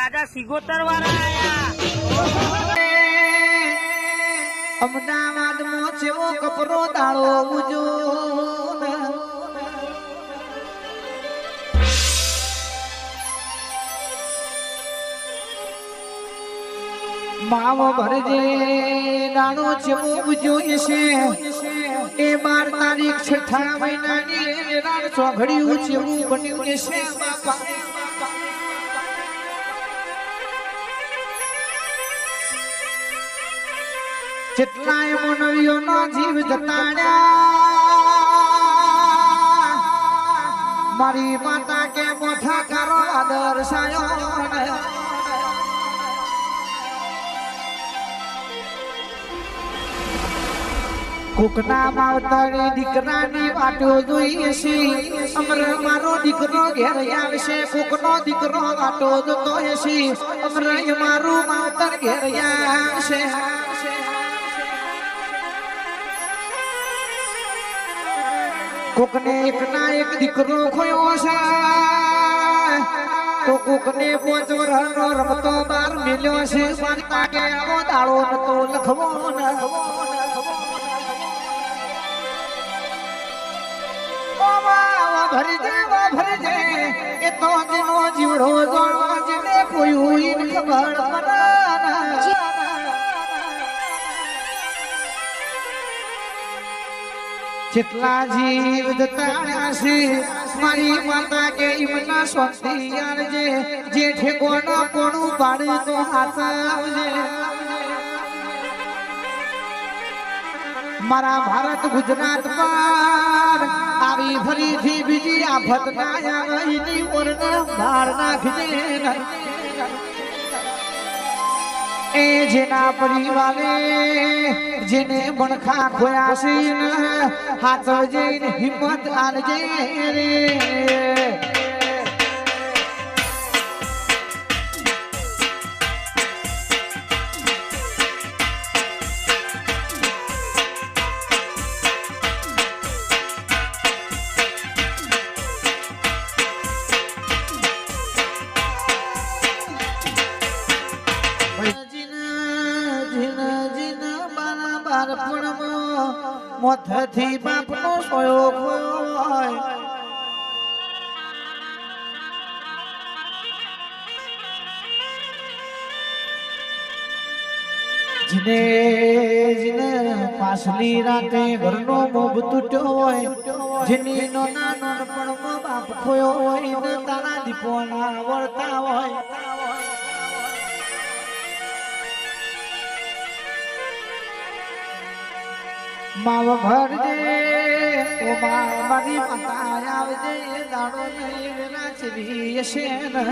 રાજા સિગોતર વાળા આયા. અમદાવાદમાં છેવો કપરો દાળો ઉજો માવો ભરજે દાણો છેવો ઉજો છે એ બાર તારીખ છઠ્ઠા મહિનાની રાત ચોઘડિયું છેવું બન્યું છે બાપા જેટલાય મનવીઓનો જીવ જતાડ્યા, મારી માતા કે મોઠા કરો ને. કોકના માવતરે દીકરાની વાટો જોઈએ છે અમર મારો દીકરો ઘેર આવશે, કોકનો દીકરો વાટો જોતો હશે, અમર મારું માવતર ઘેર આવશે કોકને એક ના એક દીકરો ખોયો છે. તો કોકને પોચ વર્ષનો રમતો બાર મિલ્યો છે. માનતા કે આવો દાડો નતો લખવો ને. વા એ તો જેનો જીવડો જોડવા જીને કોઈ ખબર જેટલા જીવ છે, મારી માતા કે એમના સ્વસ્તી આલજે જે ઠેકોનો કોણું પાડી તો હાથ આવજે. મારા ભારત ગુજરાત પર, આવી ફરીથી બીજી આફત ના આવે એની ઓરને ભાર નાખજે એ જેના પરિવારે જેને બણખા ખોયા છે હાથ જઈને હિંમત આલજે મોથથી સોયો હોય. જીને જીને પાછલી રાતે ઘરનો મોભ તૂટ્યો હોય. જીની નો નાનો પણ બાપ ખોયો હોય તારા દીપો ના વળતા હોય. માવ ભરજે ઓ મા મારી માતા આવજે દાડો નહીં ને